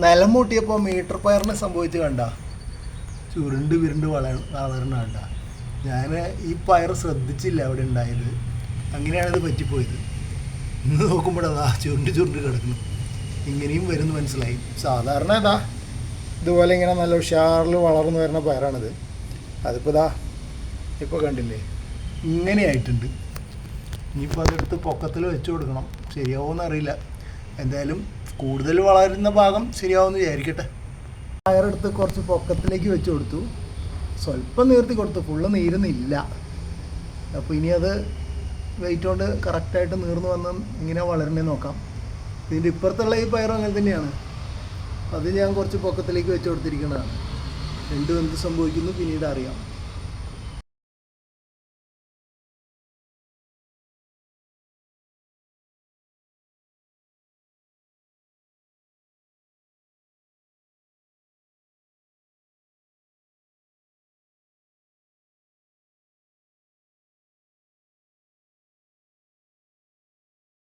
നിലം മൂട്ടിയപ്പോൾ മീറ്റർ പയറിന് സംഭവിച്ച് കണ്ട? ചുരുണ്ട് വിരുണ്ട് വള വളരണ കണ്ട. ഞാൻ ഈ പയർ ശ്രദ്ധിച്ചില്ല അവിടെ ഉണ്ടായത്. അങ്ങനെയാണ് ഇത് പറ്റിപ്പോയത്. ഇന്ന് നോക്കുമ്പോഴതാ ചുരുണ്ട് ചുരുണ്ട് കിടക്കുന്നു. ഇങ്ങനെയും വരുന്നു മനസ്സിലായി. സാധാരണ ഇതാ ഇതുപോലെ ഇങ്ങനെ നല്ല ഉഷാറിൽ വളർന്നു വരുന്ന പയറാണിത്. അതിപ്പോൾ ഇതാ ഇപ്പോൾ കണ്ടില്ലേ? ഇങ്ങനെയായിട്ടുണ്ട് ഇനിയിപ്പോൾ അതെടുത്ത് പൊക്കത്തിൽ വെച്ച് കൊടുക്കണം. ശരിയാവുമെന്നറിയില്ല എന്തായാലും കൂടുതൽ വളരുന്ന ഭാഗം ശരിയാവുമെന്ന് വിചാരിക്കട്ടെ. വയറെടുത്ത് കുറച്ച് പൊക്കത്തിലേക്ക് വെച്ച് കൊടുത്തു. സ്വല്പം നീർത്തി കൊടുത്തു. ഫുള്ള് നീരുന്നില്ല. അപ്പോൾ ഇനി അത് വെയിറ്റ് കൊണ്ട് കറക്റ്റായിട്ട് നീർന്ന് വന്ന് ഇങ്ങനെ വളരണേ നോക്കാം. ഇതിന്റെ ഇപ്പുറത്തുള്ള ഈ പയറും അങ്ങനെ തന്നെയാണ്. അത് ഞാൻ കുറച്ച് പൊക്കത്തിലേക്ക് വെച്ച് കൊടുത്തിരിക്കുന്നതാണ്. രണ്ടും എന്ത് സംഭവിക്കുന്നു പിന്നീട് അറിയാം.